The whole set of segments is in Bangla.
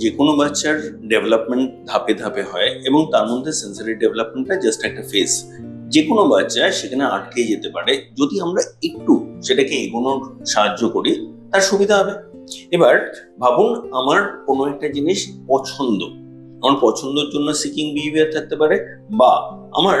যে কোনো বাচ্চার ডেভেলপমেন্ট ধাপে ধাপে হয় এবং তার মধ্যে সেন্সারি ডেভেলপমেন্টটা জাস্ট একটা ফেজ যে কোনো বাচ্চা সেখানে আটকে যেতে পারে। যদি আমরা একটু সেটাকে এগোনোর সাহায্য করি, তার সুবিধা হবে। এবার ভাবুন আমার কোনো একটা জিনিস পছন্দ। আমার পছন্দের জন্য সিকিং বিহেভিয়ার থাকতে পারে বা আমার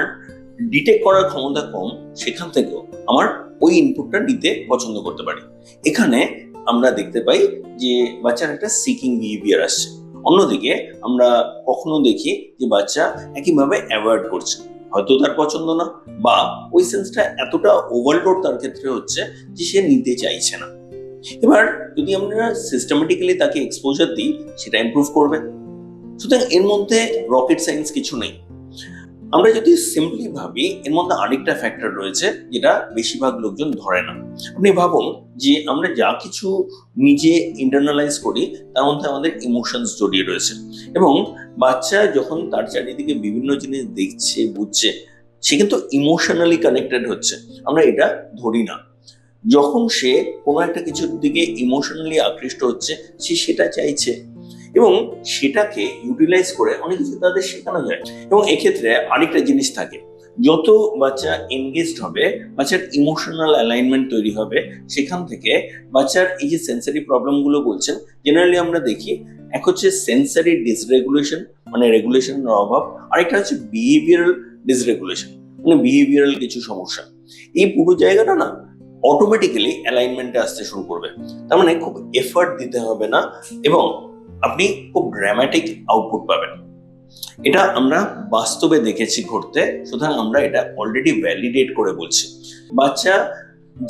ডিটেক্ট করার ক্ষমতা কম, সেখান থেকেও আমার ওই ইনপুটটা নিতে পছন্দ করতে পারি। এখানে আমরা দেখতে পাই যে বাচ্চার একটা সিকিং বিহেভিয়ার আসছে। অন্যদিকে আমরা কখনো দেখি যে বাচ্চা একইভাবে অ্যাভয়েড করছে। হয়তো তার পছন্দ না বা ওই সেন্সটা এতটা ওভারলোড তার ক্ষেত্রে হচ্ছে যে সে নিতে চাইছে না। এবার যদি আমরা সিস্টেমেটিক্যালি তাকে এক্সপোজার দিই, সেটা ইমপ্রুভ করবে। সুতরাং এর মধ্যে রকেট সায়েন্স কিছু নেই। আমরা যদি সিম্পলি ভাবি, এর মধ্যে আরেকটা ফ্যাক্টর রয়েছে যেটা বেশিরভাগ লোকজন ধরে না। আপনি ভাবুন যে আমরা যা কিছু নিজে ইন্টারনালাইজ করি, তার মধ্যে আমাদের ইমোশনস জড়িয়ে রয়েছে। এবং বাচ্চা যখন তার চারিদিকে বিভিন্ন জিনিস দেখছে, বুঝছে, সে কিন্তু ইমোশনালি কানেক্টেড হচ্ছে। আমরা এটা ধরি না। যখন সে কোনো একটা কিছুর দিকে ইমোশনালি আকৃষ্ট হচ্ছে, সে সেটা চাইছে। এবং সেটাকে ইউটিলাইজ করে অনেক কিছু তাদের শেখানো যায়। এবং এক্ষেত্রে আরেকটা জিনিস থাকে, যত বাচ্চা এনগেজড হবে, বাচ্চার ইমোশনাল অ্যালাইনমেন্ট তৈরি হবে, সেখান থেকে বাচ্চার এই যে সেন্সারি প্রবলেমগুলো বলছেন জেনারেলি আমরা দেখি, এক হচ্ছে সেন্সারি ডিসরেগুলেশন মানে রেগুলেশনের অভাব, আরেকটা হচ্ছে বিহেভিয়ারাল ডিসরেগুলেশন মানে বিহেভিয়ারাল কিছু সমস্যা। এই পুরো জায়গাটা না অটোমেটিক্যালি অ্যালাইনমেন্টে আসতে শুরু করবে। তার মানে খুব এফার্ট দিতে হবে না, এবং আপনি খুব ড্রামাটিক আউটপুট পাবেন। এটা আমরা বাস্তবে দেখেছি ঘটতে, সুতরাং আমরা এটা অলরেডি ভ্যালিডেট করে বলছি। বাচ্চা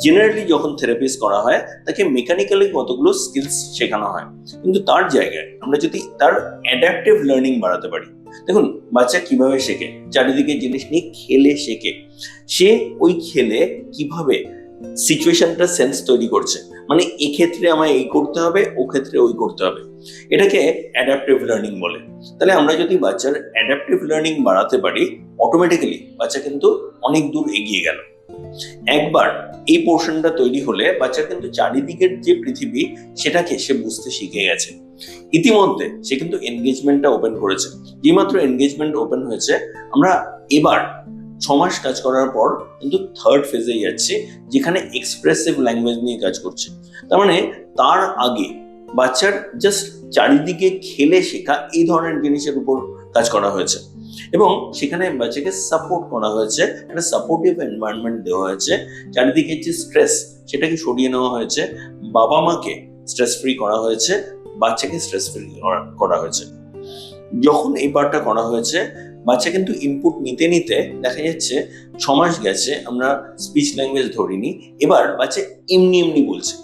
জেনারেলি যখন থেরাপিস করা হয়, তাকে মেকানিক্যালি কতগুলো স্কিলস শেখানো হয়। কিন্তু তার জায়গায় আমরা যদি তার অ্যাডাপটিভ লার্নিং বাড়াতে পারি, দেখুন বাচ্চা কীভাবে শেখে, চারিদিকে জিনিস নিয়ে খেলে শেখে। সে ওই খেলে কীভাবে সিচুয়েশনটা সেন্স তৈরি করছে। মানে এক্ষেত্রে আমায় এই করতে হবে, ও ক্ষেত্রে ওই করতে হবে। এটাকে অ্যাডাপটিভ লার্নিং বলে। তাহলে আমরা যদি বাচ্চার অ্যাডাপটিভ লার্নিং বাড়াতে পারি অটোমেটিক্যালি বাচ্চা কিন্তু অনেক দূর এগিয়ে গেল। একবার এই পোর্শনটা তৈরি হলে বাচ্চা কিন্তু চারিদিকের যে পৃথিবী, সেটাকে সে বুঝতে শিখে গেছে। ইতিমধ্যে সে কিন্তু এনগেজমেন্টটা ওপেন করেছে। যেমাত্র এনগেজমেন্ট ওপেন হয়েছে, আমরা এবার ছ মাস কাজ করার পর কিন্তু থার্ড ফেজে যাচ্ছে, যেখানে এক্সপ্রেসিভ ল্যাঙ্গুয়েজ নিয়ে কাজ করছে। তার মানে তার আগে বাচ্চার জাস্ট চারিদিকে খেলে শেখা এই ধরনের জিনিসের উপর কাজ করা হয়েছে। এবং সেখানে বাচ্চাকে সাপোর্ট করা হয়েছে, একটা সাপোর্টিভ এনভায়রনমেন্ট দেওয়া হয়েছে, চারিদিকে যে স্ট্রেস সেটাকে সরিয়ে নেওয়া হয়েছে, বাবা মাকে স্ট্রেস ফ্রি করা হয়েছে, বাচ্চাকে স্ট্রেস ফ্রি করা হয়েছে। যখন এই পার্টটা করা হয়েছে বাচ্চা কিন্তু ইনপুট নিতে নিতে দেখা যাচ্ছে ছ মাস গেছে, আমরা স্পিচ ল্যাঙ্গুয়েজ ধরিনি। এবার বাচ্চা এমনি এমনি বলছে।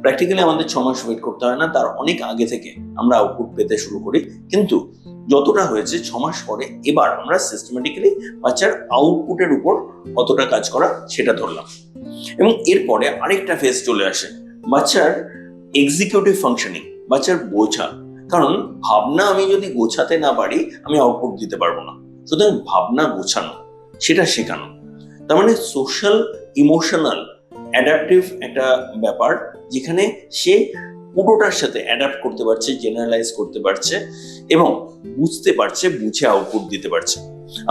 প্র্যাকটিক্যালি আমাদের ছ মাস ওয়েট করতে হয় না, তার অনেক আগে থেকে আমরা আউটপুট পেতে শুরু করি। কিন্তু যতটা হয়েছে ছ মাস পরে এবার আমরা সিস্টেমেটিক্যালি বাচ্চার আউটপুটের উপর কতটা কাজ করা সেটা ধরলাম। এবং এরপরে আরেকটা ফেজ চলে আসে, বাচ্চার এক্সিকিউটিভ ফাংশনিং বাচ্চার বোঝা। কারণ ভাবনা আমি যদি গোছাতে না পারি, আমি আউটপুট দিতে পারব না। সুতরাং ভাবনা গোছানো, সেটা শেখানো। তার মানে সোশ্যাল ইমোশনাল অ্যাডাপটিভ একটা ব্যাপার যেখানে সে পুরোটার সাথে অ্যাডাপ্ট করতে পারছে জেনারেলাইজ করতে পারছে এবং বুঝতে পারছে, বুঝে আউটপুট দিতে পারছে।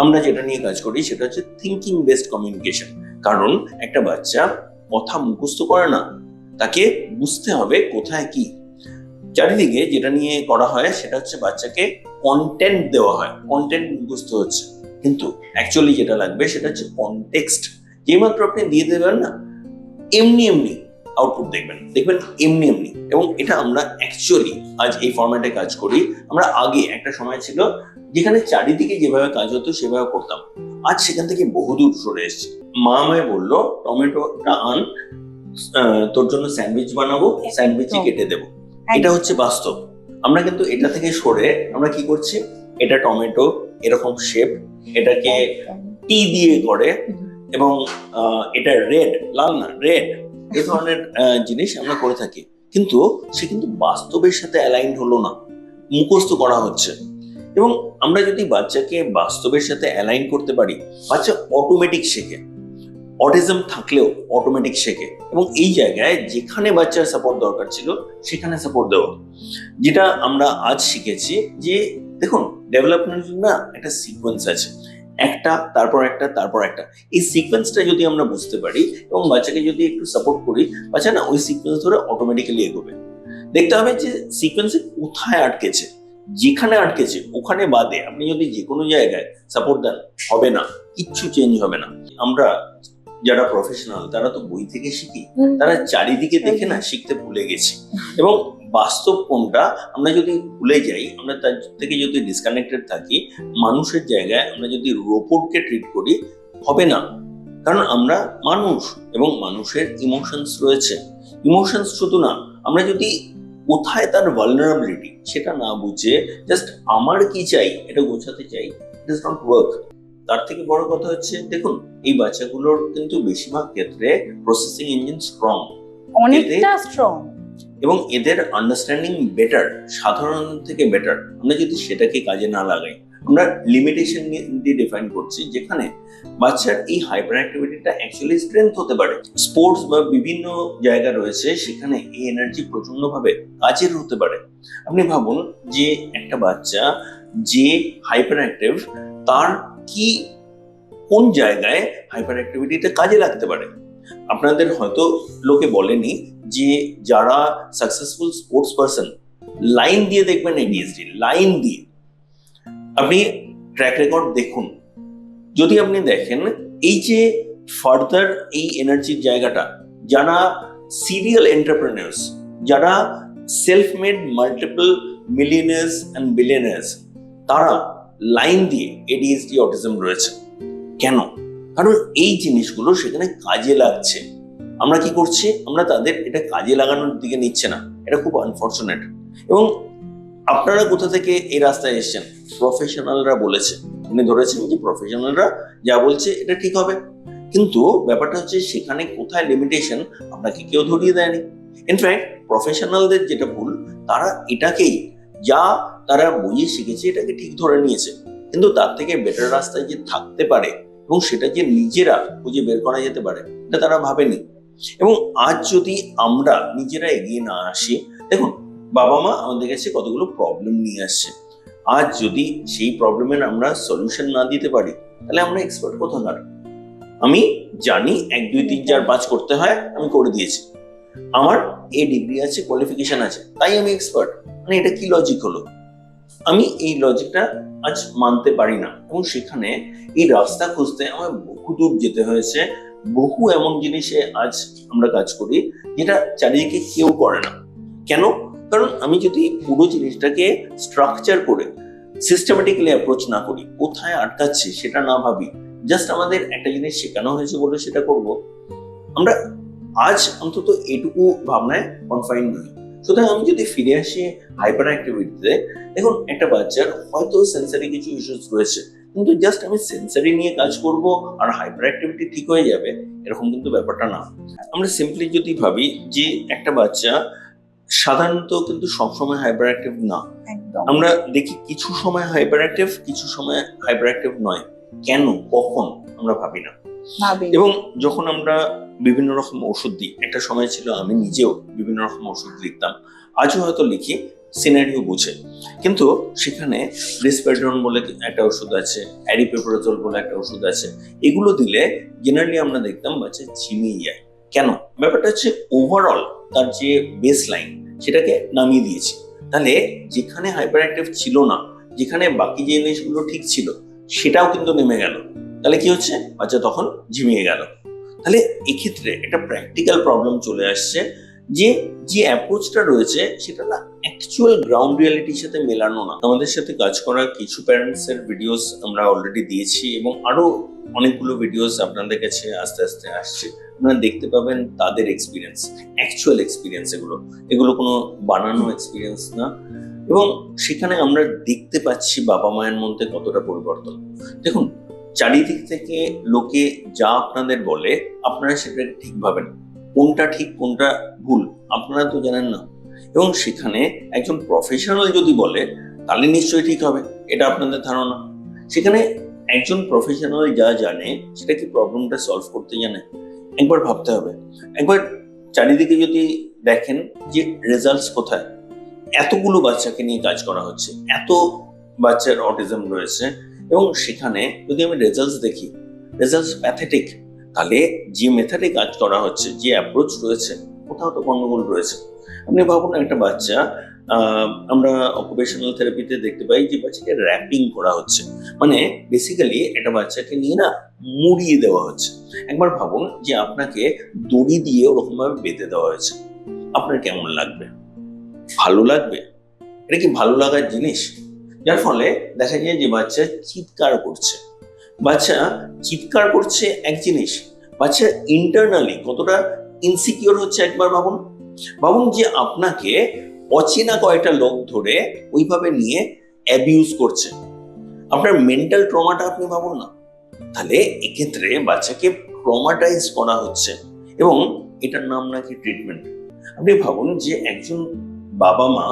আমরা যেটা নিয়ে কাজ করি সেটা হচ্ছে থিঙ্কিং বেসড কমিউনিকেশন কারণ একটা বাচ্চা কথা মুখস্থ করে না, তাকে বুঝতে হবে কোথায় কি চারিদিকে যেটা নিয়ে করা হয় সেটা হচ্ছে বাচ্চাকে কন্টেন্ট দেওয়া হয় কন্টেন্ট মুখস্থ হচ্ছে। কিন্তু অ্যাকচুয়ালি যেটা লাগবে সেটা হচ্ছে কনটেক্সট যেমাত্র আপনি দিয়ে দেবেন না এমনি এমনি আউটপুট দেখবেন। দেখবেন এমনি এমনি। এবং এটা আমরা অ্যাকচুয়ালি আজ এই ফরম্যাটে কাজ করি। আমরা আগে একটা সময় ছিল যেখানে চারিদিকে যেভাবে কাজ হতো সেভাবে করতাম। আজ সেখান থেকে বহুদূর সরে এসেছি। মা আমায় বলল টমেটোটা আন তোর জন্য স্যান্ডউইচ বানাবো স্যান্ডউইচই কেটে দেবো। এটা হচ্ছে বাস্তব। আমরা কিন্তু এটা থেকে সরে আমরা কি করছি? এটা টমেটো এরকম শেপ এটাকে টি দিয়ে করে এবং এটা রেড লাল না রেড এ ধরনের জিনিস আমরা করে থাকি। কিন্তু সে কিন্তু বাস্তবের সাথে অ্যালাইন হলো না। মুখস্থ করা হচ্ছে। এবং আমরা যদি বাচ্চাকে বাস্তবের সাথে অ্যালাইন করতে পারি বাচ্চা অটোমেটিক শেখে। অটিজম থাকলেও অটোমেটিক শেখে। এবং এই জায়গায় যেখানে বাচ্চার সাপোর্ট দরকার ছিল, সেখানে সাপোর্ট দেওয়া। যেটা আমরা আজ শিখেছি যে, দেখুন ডেভেলপমেন্টের না একটা সিকোয়েন্স আছে। একটা, তারপর একটা তারপর একটা। এই সিকোয়েন্সটা যদি আমরা বুঝতে পারি এবং বাচ্চাকে যদি একটু সাপোর্ট করি, বাচ্চা না ওই সিকোয়েন্স ধরে অটোমেটিক্যালি এগোবে। দেখতে হবে যে সিকোয়েন্সে কোথায় আটকেছে? যেখানে আটকেছে, ওখানে বাদে আপনি যদি যে কোনো জায়গায় সাপোর্ট দেন, হবে না। কিচ্ছু চেঞ্জ হবে না। আমরা যারা প্রফেশনাল তারা তো বই থেকে শিখি। তারা চারিদিকে দেখে না শিখতে ভুলে গেছি। এবং বাস্তব কোনটা? আমরা যদি ভুলে যাই আমরা তার থেকে যদি ডিসকানেক্টেড থাকি মানুষের জায়গায় আমরা যদি রোবটকে ট্রিট করি হবে না। কারণ আমরা মানুষ এবং মানুষের ইমোশনস রয়েছে। ইমোশনস শুধু না আমরা যদি কোথায় তার ভালনারাবিলিটি সেটা না বুঝে জাস্ট আমার কি চাই এটা গোছাতে চাই ইট ইজ নট ওয়ার্ক তার থেকে বড় কথা হচ্ছে দেখুন এই বাচ্চাগুলোর কিন্তু বেশিরভাগ ক্ষেত্রে প্রসেসিং ইঞ্জিন স্ট্রং অনেকটা স্ট্রং এবং এদের আন্ডারস্ট্যান্ডিং বেটার সাধারণ থেকে বেটার আমরা যদি সেটাকে কাজে না লাগাই আমরা লিমিটেশন দিয়ে ডিফাইন করছি যেখানে বাচ্চার এই হাইপার অ্যাক্টিভিটিটা অ্যাকচুয়ালি স্ট্রেংথ হতে পারে। স্পোর্টস বা বিভিন্ন জায়গা রয়েছে সেখানে এই এনার্জি প্রচন্ডভাবে কাজের হতে পারে। আপনি ভাবুন যে একটা বাচ্চা যে হাইপার অ্যাক্টিভ তার কি, কোন জায়গায় হাইপার অ্যাক্টিভিটিটা কাজে লাগতে পারে? আপনাদের হয়তো লোকে বলেনি যে যারা সাকসেসফুল স্পোর্টস পারসন লাইন দিয়ে দেখবেন এডিএসডি লাইন দিয়ে। আপনি ট্র্যাক রেকর্ড দেখুন। যদি আপনি দেখেন, এই যে ফার্দার এই এনার্জির জায়গাটা, যারা সিরিয়াল এন্টারপ্রেনার্স যারা self made multiple millionaires and billionaires তারা লাইন দিয়ে এডিএসডি অটিজম রয়েছে। কেন? কারণ এই জিনিসগুলো সেখানে কাজে লাগছে। আমরা কি করছি? আমরা তাদের এটা কাজে লাগানোর দিকে নিচ্ছে না। এটা খুব আনফর্চুনেট এবং আপনারা কোথা থেকে এই রাস্তায় এসেছেন? প্রফেশনালরা বলেছে। আপনি ধরেছেন যে প্রফেশনালরা যা বলছে এটা ঠিক হবে। কিন্তু ব্যাপারটা হচ্ছে সেখানে কোথায় লিমিটেশন আপনাকে কেউ ধরিয়ে দেয়নি। ইনফ্যাক্ট প্রফেশনালদের যেটা ভুল, তারা এটাকেই যা তারা বইয়ে শিখেছে এটাকে ঠিক ধরে নিয়েছে। কিন্তু তার থেকে বেটার রাস্তায় যে থাকতে পারে এবং সেটা যে নিজেরা খুঁজে বের করা যেতে পারে, এটা তারা ভাবেনি। এবং আজ যদি আমরা নিজেরা এগিয়ে না আসি, দেখুন বাবা মা আমাদের কাছে কতগুলো প্রবলেম নিয়ে আসছে। আজ যদি সেই প্রবলেমের আমরা সলিউশন না দিতে পারি, তাহলে আমরা এক্সপার্ট কোথাকার? আমি জানি এক, দুই, তিন, চার, পাঁচ করতে হয়, আমি করে দিয়েছি। আমার এ ডিগ্রি আছে কোয়ালিফিকেশন আছে, তাই আমি এক্সপার্ট মানে এটা কি লজিক হলো? আমি এই লজিকটা আজ মানতে পারি না। এবং সেখানে এই রাস্তা খুঁজতে আমার বহু দূর যেতে হয়েছে, বহু এমন জিনিসে আজ আমরা কাজ করি যেটা চারিদিকে কেউ করে না। কেন? কারণ আমি যদি পুরো জিনিসটাকে স্ট্রাকচার করে সিস্টেমেটিক্যালি অ্যাপ্রোচ না করি, কোথায় আটকাচ্ছে সেটা না ভাবি জাস্ট আমাদের একটা জিনিস শেখানো হয়েছে বলে সেটা করব, আমরা আজ অন্তত এটুকু ভাবনায় কনফাইন নই। সুতরাং আমি যদি ফিরে আসি হাইপার অ্যাক্টিভিটিতে দেখুন একটা বাচ্চার হয়তো সেন্সারি কিছু ইস্যুস রয়েছে কিন্তু জাস্ট আমি সেন্সারি নিয়ে কাজ করব আর হাইপার অ্যাক্টিভিটি ঠিক হয়ে যাবে এরকম কিন্তু ব্যাপারটা না। আমরা সিম্পলি যদি ভাবি যে একটা বাচ্চা সাধারণত কিন্তু সবসময় হাইপার অ্যাক্টিভ না আমরা দেখি কিছু সময় হাইপার অ্যাক্টিভ কিছু সময় হাইপার অ্যাক্টিভ নয়। কেন? কখন? আমরা ভাবি না। এবং যখন আমরা বিভিন্ন রকম ওষুধ দিই একটা সময় ছিল আমি নিজেও বিভিন্ন রকম ওষুধ লিখতাম আজও হয়তো লিখি সিনারিও বুঝে। কিন্তু সেখানে রিসপেডরন বলে একটা ওষুধ আছে অ্যারিপেপারাজল বলে একটা ওষুধ আছে এগুলো দিলে জেনারেলি আমরা দেখতাম বাচ্চা ঝিমিয়ে যায়। কেন? ব্যাপারটা হচ্ছে ওভারঅল তার যে বেস লাইন সেটাকে নামিয়ে দিয়েছি। তাহলে যেখানে হাইপার অ্যাক্টিভ ছিল না যেখানে বাকি যে জিনিসগুলো ঠিক ছিল সেটাও কিন্তু নেমে গেল। তাহলে কি হচ্ছে? বাচ্চা তখন ঝিমিয়ে গেল। তাহলে এক্ষেত্রে একটা প্র্যাকটিক্যাল প্রবলেম চলে আসছে যে যে অ্যাপ্রোচটা রয়েছে সেটা না অ্যাকচুয়াল গ্রাউন্ড রিয়ালিটির সাথে মেলানো না। আমাদের সাথে কাজ করা কিছু প্যারেন্টসের ভিডিওস আমরা অলরেডি দিয়েছি এবং আরও অনেকগুলো ভিডিওস আপনাদের কাছে আস্তে আস্তে আসছে। আপনারা দেখতে পাবেন তাদের এক্সপিরিয়েন্স অ্যাকচুয়াল এক্সপিরিয়েন্স এগুলো। এগুলো কোনো বানানো এক্সপিরিয়েন্স না। এবং সেখানে আমরা দেখতে পাচ্ছি বাবা মায়ের মধ্যে কতটা পরিবর্তন। দেখুন চারিদিক থেকে লোকে যা আপনাদের বলে, আপনারা সেটা ঠিক ভাবেন। কোনটা ঠিক, কোনটা ভুল, আপনারা তো জানেন না। এবং সেখানে একজন প্রফেশনাল যদি বলে, তাহলে নিশ্চয়ই ঠিক হবে। এটা আপনাদের ধারণা। সেখানে একজন প্রফেশনাল যা জানে সেটা কি প্রবলেমটা সলভ করতে জানে। একবার ভাবতে হবে। একবার চারিদিকে যদি দেখেন যে রেজাল্টস কোথায়? এতগুলো বাচ্চাকে নিয়ে কাজ করা হচ্ছে। এত বাচ্চার অটিজম রয়েছে। এবং সেখানে যদি আমি রেজাল্টস দেখি রেজাল্টস প্যাথেটিক তাহলে যে মেথডে কাজ করা হচ্ছে, যে অ্যাপ্রোচ রয়েছে, কোথাও তো গন্ডগোল রয়েছে। আপনি ভাবুন একটা বাচ্চা আমরা অকুপেশনাল থেরাপিতে দেখতে পাই যে বাচ্চাকে র্যাপিং করা হচ্ছে। মানে বেসিক্যালি একটা বাচ্চাকে নিয়ে না মুড়িয়ে দেওয়া হচ্ছে। একবার ভাবুন যে আপনাকে দড়ি দিয়ে ওরকমভাবে বেঁধে দেওয়া হয়েছে। আপনার কেমন লাগবে? ভালো লাগবে? এটা কি ভালো লাগার জিনিস? যার ফলে দেখা যায় যে বাচ্চা চিৎকার করছে। বাচ্চা চিৎকার করছে এক জিনিস, বাচ্চা ইন্টারনালি কতটা ইনসিকিওর হচ্ছে একবার ভাবুন। ভাবুন যে আপনাকে অচেনা কয়েকটা লোক ধরে ওইভাবে নিয়ে অ্যাবিউজ করছে। আপনার মেন্টাল ট্রমাটা আপনি ভাবুন না। তাহলে এক্ষেত্রে বাচ্চাকে ট্রমাটাইজ করা হচ্ছে এবং এটার নাম নাকি ট্রিটমেন্ট আপনি ভাবুন যে একজন বাবা মা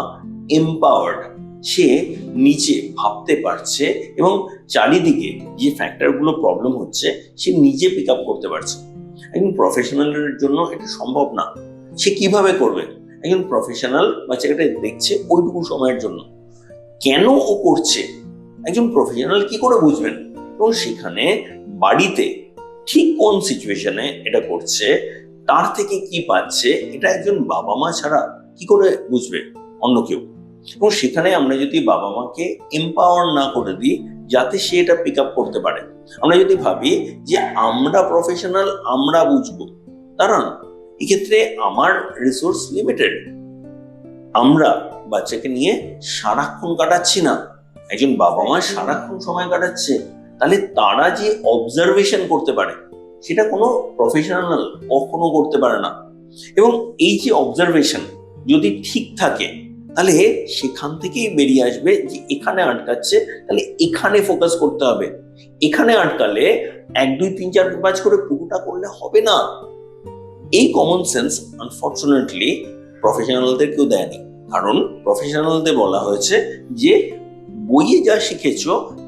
এম্পাওয়ার্ড সে নিজে ভাবতে পারছে এবং চারিদিকে যে ফ্যাক্টরগুলো প্রবলেম হচ্ছে, সে নিজে পিক আপ করতে পারছে। একজন প্রফেশনালের জন্য এটা সম্ভব না। সে কীভাবে করবে? একজন প্রফেশনাল বাচ্চাটা দেখছে ওইটুকু সময়ের জন্য। কেন ও করছে? একজন প্রফেশনাল কি করে বুঝবেন? এবং সেখানে বাড়িতে ঠিক কোন সিচুয়েশনে এটা করছে, তার থেকে কি পাচ্ছে, এটা একজন বাবা মা ছাড়া কি করে বুঝবে? অন্য কেউ। এবং সেখানে আমরা যদি বাবা মাকে এম্পাওয়ার না করে দিই যাতে সে এটা পিক আপ করতে পারে। আমরা যদি ভাবি যে আমরা প্রফেশনাল আমরা বুঝব তারা না এক্ষেত্রে আমার রিসোর্স লিমিটেড আমরা বাচ্চাকে নিয়ে সারাক্ষণ কাটাচ্ছি না। একজন বাবা মা সারাক্ষণ সময় কাটাচ্ছে তাহলে তারা যে অবজারভেশন করতে পারে সেটা কোনো প্রফেশনাল কখনো করতে পারে না। এবং এই যে অবজারভেশন যদি ঠিক থাকে তাহলে সেখান থেকেই বেরিয়ে আসবে যে এখানে আটকাচ্ছে, তাহলে এখানে ফোকাস করতে হবে। এখানে আটকালে এক, দুই, তিন, চার, পাঁচ করে পুরোটা করলে হবে না। এই কমন সেন্স আনফর্চুনেটলি প্রফেশনালদের কেউ দেয়নি। কারণ প্রফেশনালদের বলা হয়েছে যে বইয়ে যা শিখেছ,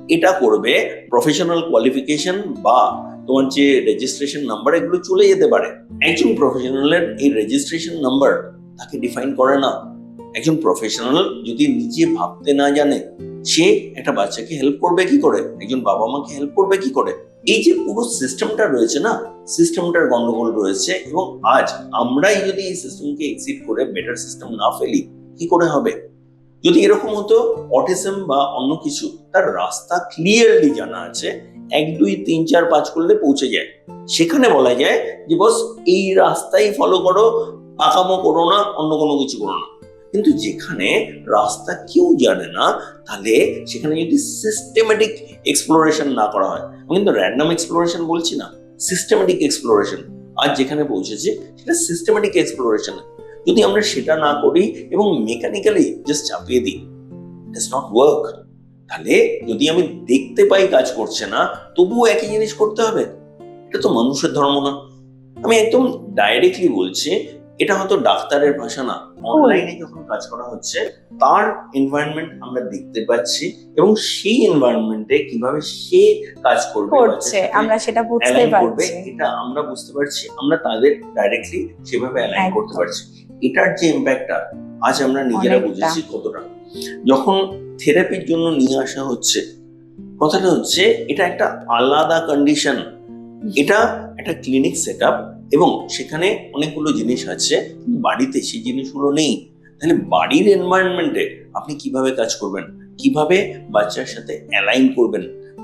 এটা করবে প্রফেশনাল কোয়ালিফিকেশন বা তোমার যে রেজিস্ট্রেশন নাম্বার এগুলো চলে যেতে পারে। একজন প্রফেশনালের এই রেজিস্ট্রেশন নাম্বার তাকে ডিফাইন করে না। একজন প্রফেশনাল যদি নিজে ভাবতে না জানে, সে একটা বাচ্চাকে হেল্প করবে কি করে? একজন বাবা মাকে হেল্প করবে কি করে? এই যে পুরো সিস্টেমটা রয়েছে না সিস্টেমটার গন্ডগোল রয়েছে এবং আজ আমরাই যদি এই সিস্টেমকে এক্সিট করে বেটার সিস্টেম না ফেলি, কি করে হবে? যদি এরকম হতো অটিজম বা অন্য কিছু, তার রাস্তা ক্লিয়ারলি জানা আছে, এক, দুই, তিন, চার, পাঁচ করলে পৌঁছে যায়। সেখানে বলা যায় যে, বস, এই রাস্তাই ফলো করো আকামো করো না, অন্য কোনো কিছু করো না। কিন্তু যেখানে রাস্তা কেউ জানে না, তাহলে সেখানে যদি সিস্টেমেটিক এক্সপ্লোরেশন না করা হয়, আমি কিন্তু র্যান্ডম এক্সপ্লোরেশন বলছি না সিস্টেমেটিক এক্সপ্লোরেশন আজ যেখানে পৌঁছেছে, সেটা সিস্টেমেটিক এক্সপ্লোরেশন যদি আমরা সেটা না করি এবং মেকানিক্যালি জাস্ট চাপিয়ে দিই ইটস নট ওয়ার্ক তাহলে যদি আমি দেখতে পাই কাজ করছে না, তবুও একই জিনিস করতে হবে? এটা তো মানুষের ধর্ম না। আমি একদম ডাইরেক্টলি বলছি এটা হয়তো ডাক্তারের ভাষা না অনলাইনে যখন কাজ করা হচ্ছে তার এনভায়রনমেন্ট আমরা দেখতে পাচ্ছি এবং সেই এনভায়রনমেন্টে কীভাবে সে কাজ করবে করছে আমরা সেটা বুঝতে পারছি। এটা আমরা বুঝতে পারছি আমরা তাদের ডাইরেক্টলি সেভাবে অ্যালাইন করতে পারছি। এটার যে ইম্প্যাক্টটা আজ আমরা নিজেরা। বুঝেছি কতটা। যখন থেরাপির জন্য নিয়ে আসা হচ্ছে কথাটা হচ্ছে এটা একটা আলাদা কন্ডিশন এটা একটা ক্লিনিক সেট এবং সেখানে অনেকগুলো জিনিস আছে বাড়িতে সেই জিনিসগুলো নেই। তাহলে বাড়ির এনভায়রনমেন্টে আপনি কীভাবে কাজ করবেন? কীভাবে বাচ্চার সাথে অ্যালাইন করবেন?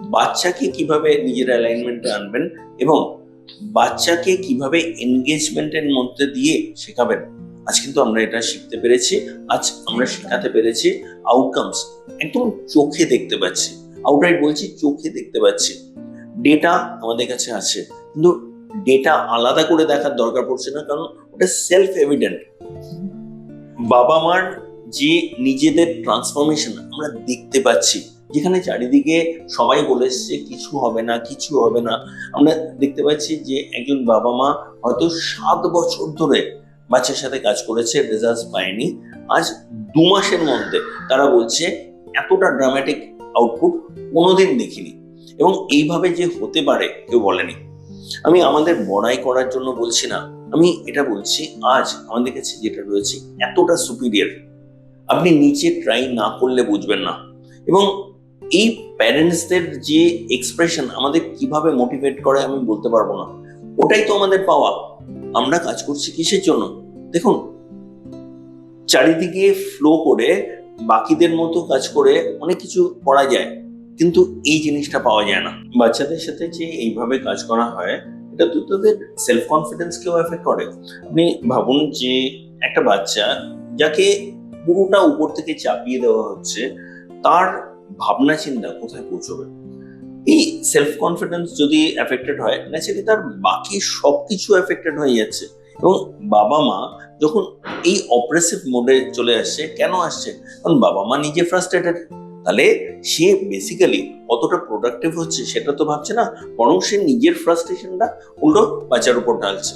বাচ্চাকে কীভাবে নিজের অ্যালাইনমেন্টে আনবেন? এবং বাচ্চাকে কীভাবে এনগেজমেন্টের মধ্যে দিয়ে শেখাবেন? আজ কিন্তু আমরা এটা শিখতে পেরেছি। আজ আমরা শেখাতে পেরেছি আউটকামস একদম চোখে দেখতে পাচ্ছি। আউটরাইট বলছি চোখে দেখতে পাচ্ছি। ডেটা আমাদের কাছে আছে। কিন্তু ডেটা আলাদা করে দেখার দরকার পড়ছে না, কারণ ওটা সেলফ এভিডেন্ট বাবা মার যে নিজেদের ট্রান্সফরমেশন আমরা দেখতে পাচ্ছি, যেখানে চারিদিকে সবাই বলে এসছে, কিছু হবে না, কিছু হবে না, আমরা দেখতে পাচ্ছি যে একজন বাবা মা হয়তো সাত বছর ধরে বাচ্চার সাথে কাজ করেছে রেজাল্ট পায়নি। আজ দু মাসের মধ্যে তারা বলছে, এতটা ড্রামাটিক আউটপুট কোনোদিন দেখিনি। এবং এইভাবে যে হতে পারে, কেউ বলেনি। আমি আমাদের বড়াই করার জন্য বলছি না, আমি এটা বলছি আজ আমাদের কাছে যেটা রয়েছে এতটা সুপিরিয়র আপনি নিচে ট্রাই না করলে বুঝবেন না। এবং এই প্যারেন্টসদের যে এক্সপ্রেশন আমাদের কীভাবে মোটিভেট করে আমি বলতে পারব না। ওটাই তো আমাদের পাওয়া। আমরা কাজ করছি কিসের জন্য? দেখুন, চারিদিকে ফ্লো করে বাকিদের মতো কাজ করে অনেক কিছু করা যায়। কিন্তু এই জিনিসটা পাওয়া যায় না। বাচ্চাদের সাথে যে এইভাবে কাজ করা হয়, এটা তো তাদের সেলফ কনফিডেন্সকেও এফেক্ট করে। আপনি ভাবুন যে একটা বাচ্চা যাকে পুরোটা উপর থেকে চাপিয়ে দেওয়া হচ্ছে, তার ভাবনা চিন্তা কোথায় পৌঁছবে? এই সেলফ কনফিডেন্স যদি এফেক্টেড হয় ন্যাচারালি তার বাকি সবকিছু এফেক্টেড হয়ে যাচ্ছে। এবং বাবা মা যখন এই অপারেসিভ মোডে চলে আসছে, কেন আসছে? কারণ বাবা মা নিজে ফ্রাস্ট্রেটেড তাহলে সে বেসিক্যালি কতটা প্রোডাক্টিভ হচ্ছে সেটা তো ভাবছে না, বরং সে নিজের ফ্রাস্ট্রেশনটা উল্টো বাচ্চার উপর ঢালছে।